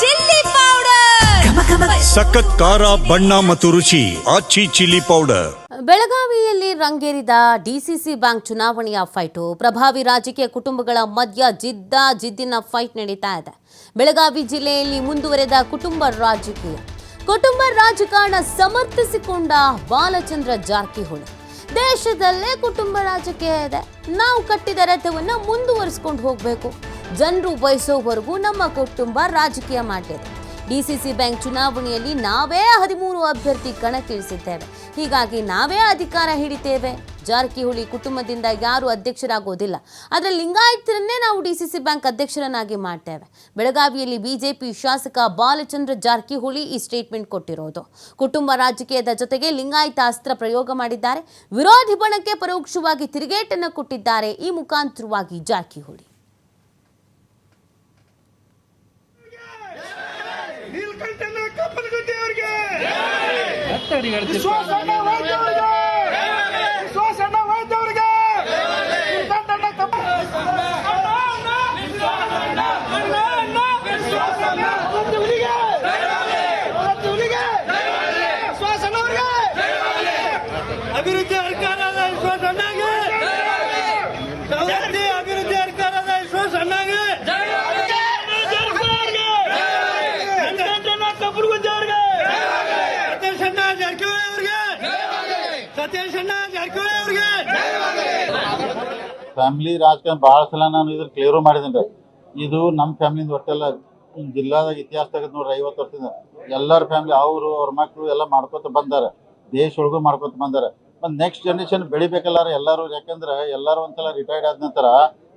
Chilli powder. ಸಖತ್ ಖಾರ ಬಣ್ಣ ಮತ್ತು ರುಚಿ ಆಚಿ ಚಿಲ್ಲಿ ಪೌಡರ್. ಬೆಳಗಾವಿಯಲ್ಲಿ ರಂಗೇರಿದ ಡಿಸಿಸಿ ಬ್ಯಾಂಕ್ ಚುನಾವಣೆಯ ಫೈಟು. ಪ್ರಭಾವಿ ರಾಜಕೀಯ ಕುಟುಂಬಗಳ ಮಧ್ಯ ಜಿದ್ದ ಜಿದ್ದಿನ ಫೈಟ್ ನಡೀತಾ ಇದೆ. ಬೆಳಗಾವಿ ಜಿಲ್ಲೆಯಲ್ಲಿ ಮುಂದುವರೆದ ಕುಟುಂಬ ರಾಜಕೀಯ. ಕುಟುಂಬ ರಾಜಕಾರಣ ಸಮರ್ಥಿಸಿಕೊಂಡ ಬಾಲಚಂದ್ರ ಜಾರಕಿಹೊಳಿ. ದೇಶದಲ್ಲೇ ಕುಟುಂಬ ರಾಜಕೀಯ ಇದೆ. ನಾವು ಕಟ್ಟಿದ ರಥವನ್ನು ಮುಂದುವರಿಸಿಕೊಂಡು ಹೋಗಬೇಕು. ಜನರು ಬಯಸೋವರೆಗೂ ನಮ್ಮ ಕುಟುಂಬ ರಾಜಕೀಯ ಮಾಡಿದೆ ಡಿಸಿಸಿ ಬ್ಯಾಂಕ್ ಚುನಾವಣೆಯಲ್ಲಿ ನಾವೇ ಹದಿಮೂರು ಅಭ್ಯರ್ಥಿ ಕಣಕ್ಕಿಳಿಸಿದ್ದೇವೆ. ಹೀಗಾಗಿ ನಾವೇ ಅಧಿಕಾರ ಹಿಡಿತೇವೆ. ಜಾರಕಿಹೊಳಿ ಕುಟುಂಬದಿಂದ ಯಾರು ಅಧ್ಯಕ್ಷರಾಗೋದಿಲ್ಲ. ಆದರೆ ಲಿಂಗಾಯತರನ್ನೇ ನಾವು ಡಿಸಿಸಿ ಬ್ಯಾಂಕ್ ಅಧ್ಯಕ್ಷರನ್ನಾಗಿ ಮಾಡ್ತೇವೆ. ಬೆಳಗಾವಿಯಲ್ಲಿ ಬಿಜೆಪಿ ಶಾಸಕ ಬಾಲಚಂದ್ರ ಜಾರಕಿಹೊಳಿ ಈ ಸ್ಟೇಟ್ಮೆಂಟ್ ಕೊಟ್ಟಿರೋದು. ಕುಟುಂಬ ರಾಜಕೀಯದ ಜೊತೆಗೆ ಲಿಂಗಾಯತ ಅಸ್ತ್ರ ಪ್ರಯೋಗ ಮಾಡಿದ್ದಾರೆ. ವಿರೋಧಿ ಬಣಕ್ಕೆ ಪರೋಕ್ಷವಾಗಿ ತಿರುಗೇಟನ್ನು ಕೊಟ್ಟಿದ್ದಾರೆ ಈ ಮುಖಾಂತರವಾಗಿ ಜಾರಕಿಹೊಳಿ. agregarte. ಫ್ಯಾಮಿಲಿ ರಾಜಕಾರಣ ಭಾಳ ಸಲ ನಾನು ಇದ್ರ ಕ್ಲಿಯರು ರೀ. ಇದು ನಮ್ಮ ಫ್ಯಾಮಿಲಿಯಿಂದ ಒಟ್ಟೆಲ್ಲ ಈ ಇತಿಹಾಸ ಇತಿಹಾಸದಾಗ ನೋಡ್ರಿ ಐವತ್ತು ವರ್ಷದಿಂದ. ಎಲ್ಲರ ಫ್ಯಾಮಿಲಿ ಅವರು, ಅವ್ರ ಮಕ್ಕಳು ಎಲ್ಲ ಮಾಡ್ಕೊತ ಬಂದಾರ. ದೇಶ ಒಳಗೂ ಮಾಡ್ಕೊತ ಬಂದಾರ. ಮತ್ತು ನೆಕ್ಸ್ಟ್ ಜನ್ರೇಷನ್ ಬೆಳಿಬೇಕಲ್ಲಾರ ಎಲ್ಲರೂ. ಯಾಕಂದ್ರೆ ಎಲ್ಲರೂ ಒಂದ್ಸಲ ರಿಟೈರ್ಡ್ ಆದ ನಂತರ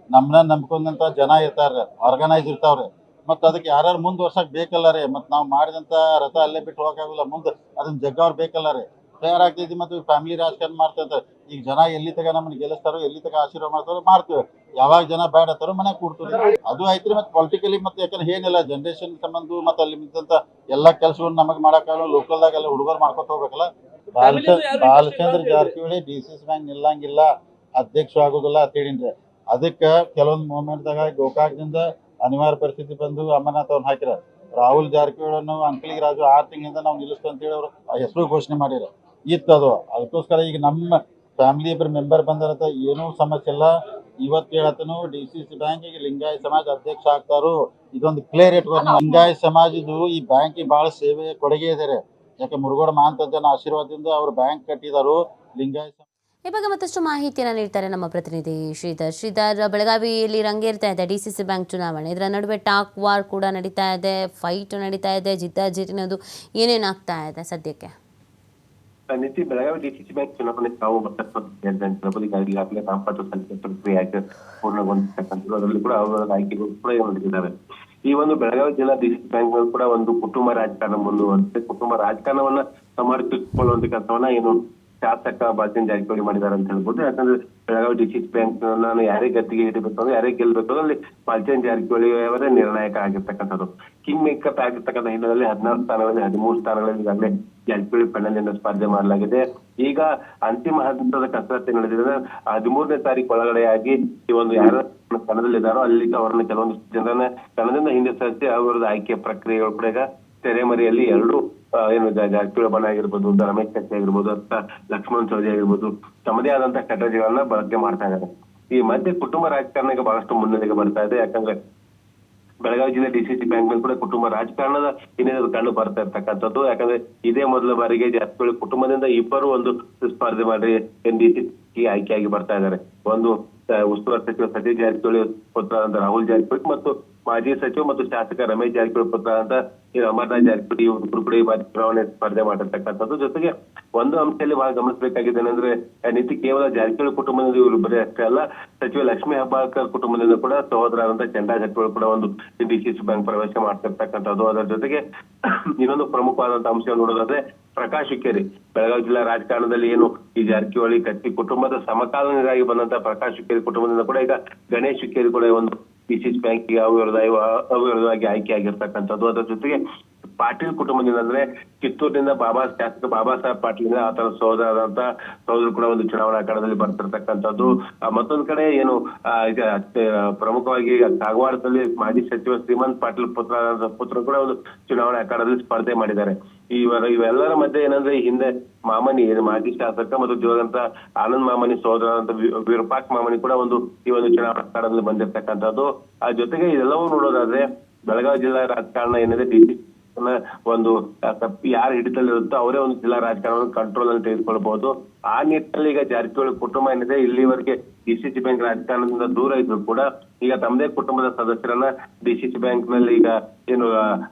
ನಮ್ಮನ್ನ ನಂಬ್ಕೊಂಡಂತ ಜನ ಇರ್ತಾರೆ ಆರ್ಗನೈಸ್ ಇರ್ತಾವ್ರೆ. ಮತ್ತು ಅದಕ್ಕೆ ಯಾರ್ಯಾರು ಮುಂದುವರ್ಸಕ್ ಬೇಕಲ್ಲ ರೀ. ಮತ್ತು ನಾವು ಮಾಡಿದಂಥ ರಥ ಅಲ್ಲೇ ಬಿಟ್ಟು ಹೋಗಕ್ಕಾಗಲ್ಲ ಮುಂದೆ ಅದನ್ನ ಜಗ್ಗವ್ರು ಬೇಕಲ್ಲ ರೀ. ತಯಾರಾಗ್ತೈತಿ ಮತ್ತು ಫ್ಯಾಮಿಲಿ ರಾಜಕಾರಣ ಮಾಡ್ತಾ ಈಗ ಜನ ಎಲ್ಲಿ ತಗ ನಮ್ಮನ್ನ ಗೆಲ್ಲಿಸ್ತಾರೋ ಎಲ್ಲಿ ತಗ ಆಶೀರ್ವಾದ ಮಾಡ್ತಾರೋ ಮಾಡ್ತೀವಿ. ಯಾವಾಗ ಜನ ಬ್ಯಾಡ್ ಅಂತಾರೋ ಮನೆ ಕೂಡ್ತೀವಿ ಅದು ಐತ್ರಿ ಮತ್ತೆ ಪೊಲಿಟಿಕಲಿ ಮತ್ತೆ ಯಾಕಂದ್ರೆ ಏನಿಲ್ಲ ಜನರೇಷನ್ ಸಂಬಂಧ ಮತ್ತೆ ಅಲ್ಲಿ ನಿಂತಂತ ಎಲ್ಲಾ ಕೆಲಸಗಳನ್ನ ನಮಗ್ ಮಾಡಕ್ಕಾಗಲ್ಲ ಲೋಕಲ್ದಾಗೆಲ್ಲ ಹುಡುಗರು ಮಾಡ್ಕೊತ ಹೋಗ್ಬೇಕಲ್ಲ. Balachandra Jarkiholi D C C bank ನಿಲ್ಲಂಗಿಲ್ಲ ಅಧ್ಯಕ್ಷ ಆಗೋದಿಲ್ಲ ಅಂತ ಹೇಳಿನ್ರಿ. ಅದಕ್ಕೆ ಕೆಲವೊಂದು ಮೂಮೆಂಟ್ದಾಗ ಗೋಕಾಕ್ದಿಂದ ಅನಿವಾರ್ಯ ಪರಿಸ್ಥಿತಿ ಬಂದು ಅಮರನಾಥ್ ಅವ್ರನ್ನ ಹಾಕಿರ. ರಾಹುಲ್ ಜಾರಕಿಹೊಳಿ ಅನ್ನೋ ಅಂಕಲಿಗೆ ರಾಜು ಆರು ತಿಂಗಳಿಂದ ನಾವು ನಿಲ್ಲಿಸ್ತು ಅಂತ ಹೇಳಿ ಅವರು ಹೆಸರು ಘೋಷಣೆ ಮಾಡಿರ. ಇತ್ತು ಅದು ಅದಕ್ಕೋಸ್ಕರ ಈಗ ನಮ್ಮ ಫ್ಯಾಮಿಲಿ ಇಬ್ಬರು ಮೆಂಬರ್ ಬಂದಿರತ್ತ, ಏನೂ ಸಮಸ್ಯೆ ಇಲ್ಲ. ಇವತ್ತು ಹೇಳತ್ತನು ಡಿ ಸಿ ಸಿ ಬ್ಯಾಂಕ್ ಈಗ ಲಿಂಗಾಯತ ಸಮಾಜ ಅಧ್ಯಕ್ಷ ಆಗ್ತಾರು ಇದೊಂದು ಕ್ಲಿಯರ್ ಇಟ್ಕೊಂಡು ಲಿಂಗಾಯತ ಸಮಾಜದ್ದು ಈ ಬ್ಯಾಂಕಿಗೆ ಬಹಳ ಸೇವೆ ಕೊಡುಗೆ ಇದ್ದಾರೆ ಯಾಕೆ ಮುರುಗೋಡ ಮಹಾಂತಜ್ಜನ ಆಶೀರ್ವಾದದಿಂದ ಅವರು ಬ್ಯಾಂಕ್ ಕಟ್ಟಿದಾರು. ಲಿಂಗಾಯತ ಈ ಬಗ್ಗೆ ಮತ್ತಷ್ಟು ಮಾಹಿತಿಯನ್ನು ನೀಡ್ತಾರೆ ನಮ್ಮ ಪ್ರತಿನಿಧಿ ಶ್ರೀಧರ್. ಶ್ರೀಧರ್, ಬೆಳಗಾವಿಯಲ್ಲಿ ರಂಗೇರ್ತಾ ಇದೆ. ಡಿ ಸಿ ಸಿ ಬ್ಯಾಂಕ್ ಚುನಾವಣೆ. ಇದರ ನಡುವೆ ಟಾಕ್ ವಾರ್ ಕೂಡ ನಡೀತಾ ಇದೆ. ಫೈಟ್ ನಡೀತಾ ಇದೆ. ಜಿದ್ದಾಜಿದ್ದಿನದು ಏನೇನಾಗ್ತಾ ಇದೆ ಸದ್ಯಕ್ಕೆ? ನಿತ್ಯ ಬೆಳಗಾವಿ ಡಿಸಿಸಿ ಬ್ಯಾಂಕ್ ಚುನಾವಣೆ ತಾವು ಬರ್ತಕ್ಕಂಥ ಈಗಾಗಲೇ ನಾಮಪತ್ರ ಪ್ರಕ್ರಿಯೆ ಪೂರ್ಣಗೊಂಡಿರ್ತಕ್ಕಂಥದ್ದು ಅದರಲ್ಲಿ ಕೂಡ ಅವರ ಆಯ್ಕೆಗಳು ಕೂಡ ನಡೆದಿದ್ದಾರೆ ಈ ಒಂದು ಬೆಳಗಾವಿ ಜಿಲ್ಲಾ ಡಿಸಿಸಿ ಬ್ಯಾಂಕ್ನಲ್ಲಿ ಕೂಡ ಒಂದು ಕುಟುಂಬ ರಾಜಕಾರಣ ಮುಂದುವರೆದಿದೆ ಕುಟುಂಬ ರಾಜಕಾರಣವನ್ನ ಸಮರ್ಥಿಸಿಕೊಳ್ಳುವಂತ ಕೆಲಸವನ್ನ ಏನು ಶಾಸಕ ಬಾಜಿನ್ ಜಾರಕಿಹೊಳಿ ಮಾಡಿದ್ದಾರೆ ಅಂತ ಹೇಳ್ಬೋದು ಯಾಕಂದ್ರೆ ಬೆಳಗಾವಿ ಡಿಸ್ಟ್ರಿಕ್ಟ್ ಬ್ಯಾಂಕ್ ನಾನು ಯಾರೇ ಗದ್ದಿಗೆ ಹಿಡಿಬೇಕು ಅಂದ್ರೆ ಗೆಲ್ಬೇಕು ಅಲ್ಲಿ ಮಲ್ಚನ್ ಜಾರಕಿಹೊಳಿ ಅವರೇ ನಿರ್ಣಾಯಕ ಆಗಿರ್ತಕ್ಕಂಥದ್ದು. ಕಿಂಗ್ ಮೇಕಪ್ ಆಗಿರ್ತಕ್ಕಂಥ ಹಿನ್ನೆಲೆಯಲ್ಲಿ ಹದಿನಾರು ಸ್ಥಾನಗಳಲ್ಲಿ, ಹದಿಮೂರು ಸ್ಥಾನಗಳಲ್ಲಿ ಈಗಾಗಲೇ ಜಾರಕಿಹೊಳಿ ಸ್ಪರ್ಧೆ ಮಾಡಲಾಗಿದೆ. ಈಗ ಅಂತಿಮ ಹಂತದ ಕಸರತ್ತು ನಡೆದಿದೆ ಹದಿಮೂರನೇ ತಾರೀಕು ಒಳಗಡೆಯಾಗಿ ಈ ಒಂದು ಯಾರ ಕಣದಲ್ಲಿದ್ದಾರೋ ಅಲ್ಲಿ ಅವರನ್ನ ಕೆಲವೊಂದು ಜನರನ್ನ ಕಣದಿಂದ ಹಿಂದೆ ಸರಿಸಿ ಅವರದ್ದು ಆಯ್ಕೆ ಪ್ರಕ್ರಿಯೆಗಳು ಕೂಡ ಈಗ ತೆರೆಮರೆಯಲ್ಲಿ ಎರಡು ಏನು ಜಾರಕಿಹೊಳಿ ಆಗಿರ್ಬೋದು ರಮೇಶ್ ಕತ್ತಿ ಆಗಿರ್ಬೋದು ಅಥವಾ ಲಕ್ಷ್ಮಣ್ ಚೌಧರಿ ಆಗಿರ್ಬೋದು, ತಮ್ಮದೇ ಆದಂತ ಸ್ಟ್ರಾಟಜಿಗಳನ್ನ ಬಳಕೆ ಮಾಡ್ತಾ ಇದ್ದಾರೆ. ಈ ಮಧ್ಯೆ ಕುಟುಂಬ ರಾಜಕಾರಣಕ್ಕೆ ಬಹಳಷ್ಟು ಮುನ್ನಡೆಗೆ ಬರ್ತಾ ಇದೆ. ಯಾಕಂದ್ರೆ ಬೆಳಗಾವಿ ಜಿಲ್ಲೆ ಡಿಸಿಸಿ ಬ್ಯಾಂಕ್ನಲ್ಲಿ ಕೂಡ ಕುಟುಂಬ ರಾಜಕಾರಣದ ಹಿನ್ನೆಲೆ ಕಂಡು ಬರ್ತಾ ಇರ್ತಕ್ಕಂಥದ್ದು. ಯಾಕಂದ್ರೆ ಇದೇ ಮೊದಲ ಬಾರಿಗೆ ಜಾರಕಿಹೊಳಿ ಕುಟುಂಬದಿಂದ ಇಬ್ಬರು ಒಂದು ಸ್ಪರ್ಧೆ ಮಾಡಿ ಡಿಸಿಸಿ ಆಯ್ಕೆಯಾಗಿ ಬರ್ತಾ ಇದ್ದಾರೆ. ಒಂದು ಉಸ್ತುವಾರಿ ಸಚಿವ ಸತೀಶ್ ಜಾರಕಿಹೊಳಿ ಪುತ್ರ ಅಂತ ರಾಹುಲ್ ಜಾರಕಿಹೊಳಿ ಮತ್ತು ಮಾಜಿ ಸಚಿವ ಮತ್ತು ಶಾಸಕ ರಮೇಶ್ ಜಾರಕಿಹೊಳಿ ಪುತ್ರ ಅಂತ ಅಮರನಾಥ್ ಜಾರಕಿಹೊಳಿ ಇವರು ಕೂಡ ಈ ಬಾರಿ ಚುನಾವಣೆ ಸ್ಪರ್ಧೆ ಮಾಡಿರ್ತಕ್ಕಂಥದ್ದು. ಜೊತೆಗೆ ಒಂದು ಅಂಶದಲ್ಲಿ ಬಹಳ ಗಮನಿಸಬೇಕಾಗಿದೆ ಏನಂದ್ರೆ ನೀತಿ ಕೇವಲ ಜಾರಕಿಹೊಳಿ ಕುಟುಂಬದಿಂದ ಇವರು ಬರೀ ಅಷ್ಟೇ ಅಲ್ಲ, ಸಚಿವ ಲಕ್ಷ್ಮೀ ಹೆಬ್ಬಾಳ್ಕರ್ ಕುಟುಂಬದಿಂದ ಕೂಡ ಸಹೋದರಾದಂತ ಚಂದಾ ಜಾರಕಿಹೊಳಿ ಕೂಡ ಒಂದು ಡಿಸಿಸಿ ಬ್ಯಾಂಕ್ ಪ್ರವೇಶ ಮಾಡ್ತಿರ್ತಕ್ಕಂಥದ್ದು. ಅದರ ಜೊತೆಗೆ ಇನ್ನೊಂದು ಪ್ರಮುಖವಾದಂತ ಅಂಶ ನೋಡೋದಾದ್ರೆ ಪ್ರಕಾಶ್ ಹುಕ್ಕೇರಿ ಬೆಳಗಾವಿ ಜಿಲ್ಲಾ ರಾಜಕಾರಣದಲ್ಲಿ ಏನು ಈ ಜಾರಕಿಹೊಳಿ, ಕತ್ತಿ ಕುಟುಂಬದ ಸಮಕಾಲೀನರಾಗಿ ಬಂದಂತ ಪ್ರಕಾಶ್ ಹುಕ್ಕೇರಿ ಕುಟುಂಬದಿಂದ ಕೂಡ ಈಗ ಗಣೇಶ್ ಹುಕ್ಕೇರಿ ಕೂಡ ಒಂದು ಪಿಸಿಸ್ ಬ್ಯಾಂಕಿಗೆ ಅವಿರೋಧ ಅವಿರೋಧವಾಗಿ ಆಯ್ಕೆ ಆಗಿರ್ತಕ್ಕಂಥದ್ದು. ಅದರ ಜೊತೆಗೆ ಪಾಟೀಲ್ ಕುಟುಂಬದಿಂದ ಅಂದ್ರೆ ಕಿತ್ತೂರಿನಿಂದ ಬಾಬಾ ಶಾಸಕ ಬಾಬಾ ಸಾಹೇಬ್ ಪಾಟೀಲ್ ಆತನ ಅಂತ ಸೋದರ ಕೂಡ ಒಂದು ಚುನಾವಣಾ ಕಣದಲ್ಲಿ ಬರ್ತಿರ್ತಕ್ಕಂಥದ್ದು. ಮತ್ತೊಂದು ಕಡೆ ಏನು ಪ್ರಮುಖವಾಗಿ ಕಾಗವಾಡದಲ್ಲಿ ಮಾಜಿ ಸಚಿವ ಶ್ರೀಮಂತ್ ಪಾಟೀಲ್ ಪುತ್ರ ಪುತ್ರ ಕೂಡ ಒಂದು ಚುನಾವಣಾ ಕಣದಲ್ಲಿ ಸ್ಪರ್ಧೆ ಮಾಡಿದ್ದಾರೆ. ಈ ಇವೆಲ್ಲರ ಮಧ್ಯೆ ಏನಂದ್ರೆ ಹಿಂದೆ ಮಾಮನಿ ಮಾಜಿ ಶಾಸಕ ಮತ್ತು ದಿವಂಗತ ಆನಂದ್ ಮಾಮನಿ ಸಹೋದರ ಅಂತ ವಿರೂಪಾಕ್ ಮಾಮನಿ ಕೂಡ ಒಂದು ಈ ಒಂದು ಚುನಾವಣಾ ಕಣದಲ್ಲಿ ಬಂದಿರತಕ್ಕಂಥದ್ದು. ಆ, ಜೊತೆಗೆ ಇದೆಲ್ಲವೂ ನೋಡೋದಾದ್ರೆ ಬೆಳಗಾವಿ ಜಿಲ್ಲಾ ರಾಜಕಾರಣ ಏನಿದೆ, ಡಿ ಒಂದು ಯಾರು ಹಿಡಿತಲ್ಲಿರುತ್ತೋ ಅವರೇ ಒಂದು ಜಿಲ್ಲಾ ರಾಜಕಾರಣವನ್ನು ಕಂಟ್ರೋಲ್ ಅಲ್ಲಿ ತೆಗೆದುಕೊಳ್ಬಹುದು. ಆ ನಿಟ್ಟಿನಲ್ಲಿ ಈಗ ಜಾರಕಿಹೊಳಿ ಕುಟುಂಬ ಏನಿದೆ ಇಲ್ಲಿವರೆಗೆ ಡಿಸಿಸಿ ಬ್ಯಾಂಕ್ ರಾಜಕಾರಣದಿಂದ ದೂರ ಇದ್ರು ಕೂಡ ಈಗ ತಮ್ಮದೇ ಕುಟುಂಬದ ಸದಸ್ಯರನ್ನ ಡಿಸಿಸಿ ಬ್ಯಾಂಕ್ನಲ್ಲಿ ಈಗ ಏನು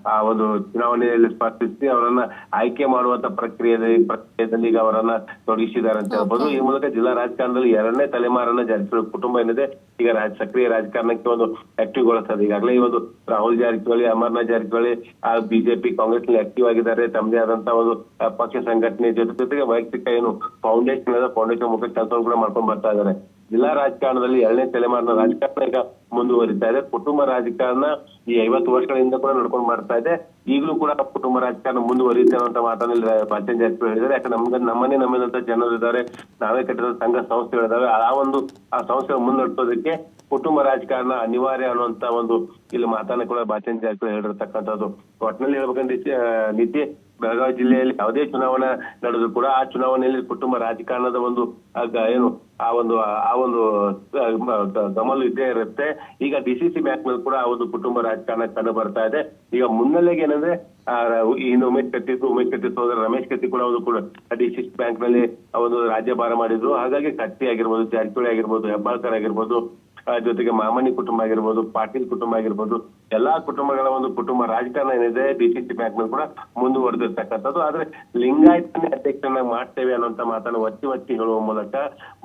ಆ, ಒಂದು ಚುನಾವಣೆಯಲ್ಲಿ ಸ್ಪರ್ಧಿಸಿ ಅವರನ್ನ ಆಯ್ಕೆ ಮಾಡುವಂತ ಪ್ರಕ್ರಿಯೆ ಪ್ರಕ್ರಿಯೆಯಲ್ಲಿ ಈಗ ಅವರನ್ನ ತೊಡಗಿಸಿದ್ದಾರೆ ಅಂತ ಹೇಳ್ಬೋದು. ಈ ಮೂಲಕ ಜಿಲ್ಲಾ ರಾಜಕಾರಣದಲ್ಲಿ ಎರಡನೇ ತಲೆಮಾರನ್ನ ಜಾರಕಿಹೊಳಿ ಕುಟುಂಬ ಏನಿದೆ ಈಗ ರಾಜ ಸಕ್ರಿಯ ರಾಜಕಾರಣಕ್ಕೆ ಒಂದು ಆಕ್ಟಿವ್ ಗೊಳಿಸ್ತದೆ. ಈಗಾಗಲೇ ಈ ಒಂದು ರಾಹುಲ್ ಜಾರಕಿಹೊಳಿ ಅಮರ್ನಾಥ್ ಜಾರಕಿಹೊಳಿ ಆ ಬಿಜೆಪಿ ಕಾಂಗ್ರೆಸ್ನಲ್ಲಿ ಆಕ್ಟಿವ್ ಆಗಿದ್ದಾರೆ. ತಮ್ಮದೇ ಆದಂತ ಒಂದು ಪಕ್ಷ ಸಂಘಟನೆ ಜೊತೆ ಜೊತೆಗೆ ವೈಯಕ್ತಿಕ ಏನು ಫೌಂಡೇಶನ್ ಅದ ಫೌಂಡೇಶನ್ ಮುಖ ಕೆಲಸಗಳು ಕೂಡ ಮಾಡ್ಕೊಂಡು ಬರ್ತಾ ಇದ್ದಾರೆ ಜಿಲ್ಲಾ ರಾಜಕಾರಣದಲ್ಲಿ ಎರಡನೇ ತಲೆಮಾರಿನ ರಾಜಕಾರಣ ಈಗ ಮುಂದುವರಿತಾ ಇದೆ. ಕುಟುಂಬ ರಾಜಕಾರಣ ಈ ಐವತ್ತು ವರ್ಷಗಳಿಂದ ಕೂಡ ನಡ್ಕೊಂಡು ಮಾಡ್ತಾ ಇದೆ. ಈಗಲೂ ಕೂಡ ಕುಟುಂಬ ರಾಜಕಾರಣ ಮುಂದುವರಿಯುತ್ತೆ ಅನ್ನೋ ಮಾತನ್ನ ಭಾಷಣ ಜಾಸ್ತಿ ಹೇಳಿದ್ದಾರೆ. ಯಾಕಂದ್ರೆ ನಮ್ಗೆ ನಮ್ಮನೆ ನಮ್ಮಿದಂತ ಜನರು ಇದ್ದಾರೆ. ನಾವೇ ಕಟ್ಟಿದ ಸಂಘ ಸಂಸ್ಥೆಗಳಿದ್ದಾವೆ ಆ ಒಂದು, ಆ ಸಂಸ್ಥೆ ಮುನ್ನಡೆಸೋದಕ್ಕೆ ಕುಟುಂಬ ರಾಜಕಾರಣ ಅನಿವಾರ್ಯ ಅನ್ನುವಂತ ಒಂದು ಇಲ್ಲಿ ಮಾತನ್ನ ಕೂಡ ಭಾಷಣ ಜಾಸ್ತಿ ಹೇಳಿರ್ತಕ್ಕಂಥದ್ದು. ಒಟ್ಟಿನಲ್ಲಿ ಹೇಳ್ಬೇಕಂದ್ರೆ ನಿತ್ಯ ಬೆಳಗಾವಿ ಜಿಲ್ಲೆಯಲ್ಲಿ ಯಾವುದೇ ಚುನಾವಣೆ ನಡೆದ್ರು ಕೂಡ ಆ ಚುನಾವಣೆಯಲ್ಲಿ ಕುಟುಂಬ ರಾಜಕಾರಣದ ಒಂದು ಏನು, ಆ ಒಂದು ಆ ಒಂದು ಗಮಲು ಇದ್ದೇ ಇರುತ್ತೆ. ಈಗ ಡಿಸಿಸಿ ಬ್ಯಾಂಕ್ನಲ್ಲಿ ಕೂಡ ಆ ಒಂದು ಕುಟುಂಬ ರಾಜಕಾರಣ ಕಂಡು ಬರ್ತಾ ಇದೆ. ಈಗ ಮುನ್ನೆಲೆಗೆ ಏನಂದ್ರೆ ಇನ್ನು ಉಮೇಶ್ ಕತ್ತಿ ಇತ್ತು ಉಮೇಶ್ ಕತ್ತಿ ಸೋದರ ರಮೇಶ್ ಕತ್ತಿ ಕೂಡ ಒಂದು ಕೂಡ ಡಿಸಿಸಿ ಬ್ಯಾಂಕ್ನಲ್ಲಿ ಒಂದು ರಾಜ್ಯಭಾರ ಮಾಡಿದ್ರು. ಹಾಗಾಗಿ ಕತ್ತಿ ಆಗಿರ್ಬೋದು, ಜಾರಕಿಹೊಳಿ ಆಗಿರ್ಬೋದು, ಹೆಬ್ಬಾಳ್ಕರ್ ಆಗಿರ್ಬೋದು ಜೊತೆಗೆ ಮಾಮನಿ ಕುಟುಂಬ ಆಗಿರ್ಬೋದು, ಪಾಟೀಲ್ ಕುಟುಂಬ ಆಗಿರ್ಬೋದು ಎಲ್ಲಾ ಕುಟುಂಬಗಳ ಒಂದು ಕುಟುಂಬ ರಾಜಕಾರಣ ಏನಿದೆ ಡಿಸಿಸಿ ಬ್ಯಾಂಕ್ನಲ್ಲಿ ಕೂಡ ಮುಂದುವರೆದಿರ್ತಕ್ಕಂಥದ್ದು. ಆದ್ರೆ ಲಿಂಗಾಯತನೇ ಅಧ್ಯಕ್ಷರನ್ನ ಮಾಡ್ತೇವೆ ಅನ್ನುವಂತ ಮಾತನ್ನು ಒತ್ತಿ ಒತ್ತಿ ಹೇಳುವ ಮೂಲಕ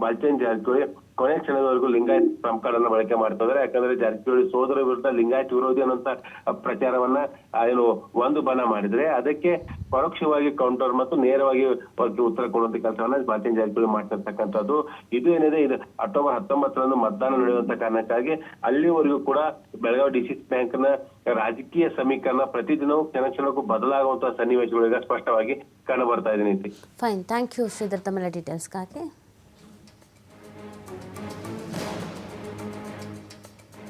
ಬಲ್ಚನ್ ಜಾರಕಿಹೊಳಿ ಕೊನೆ ಕ್ಷಣದವರೆಗೂ ಲಿಂಗಾಯತ್ ಅನ್ನ ಬಳಕೆ ಮಾಡ್ತಾ ಇದ್ದಾರೆ ಯಾಕಂದ್ರೆ ಜಾರಕಿಹೊಳಿ ಸೋದರ ವಿರುದ್ಧ ಲಿಂಗಾಯತ್ ವಿರೋಧಿ ಅನ್ನೋಂತ ಪ್ರಚಾರವನ್ನ ಏನು, ಒಂದು ಬಣ ಮಾಡಿದ್ರೆ ಅದಕ್ಕೆ ಪರೋಕ್ಷವಾಗಿ ಕೌಂಟರ್ ಮತ್ತು ನೇರವಾಗಿ ಉತ್ತರ ಕೊಡುವಂತ ಕೆಲಸವನ್ನ ಭಾರತೀಯ ಜಾರಕಿಹೊಳಿ ಮಾಡ್ತಿರ್ತಕ್ಕಂಥದ್ದು. ಇದು ಏನಿದೆ, ಇದು ಅಕ್ಟೋಬರ್ ಹತ್ತೊಂಬತ್ತರಂದು ಮತದಾನ ನಡೆಯುವಂತ ಕಾರಣಕ್ಕಾಗಿ ಅಲ್ಲಿವರೆಗೂ ಕೂಡ ಬೆಳಗಾವಿ ಡಿಸಿಸಿ ಬ್ಯಾಂಕ್ನ ರಾಜಕೀಯ ಸಮೀಕರಣ ಪ್ರತಿದಿನವೂ ಕ್ಷಣ ಕ್ಷಣಕ್ಕೂ ಬದಲಾಗುವಂತಹ ಸನ್ನಿವೇಶಗಳಿಗೆ ಸ್ಪಷ್ಟವಾಗಿ ಕಂಡು ಬರ್ತಾ ಇದೆ ನೀತಿ ಫೈನ್ ಥ್ಯಾಂಕ್ ಯು ಶ್ರೀಧರ್. ತಮ್ಮೆಲ್ಲ ಡೀಟೇಲ್ಸ್ಗಾಗಿ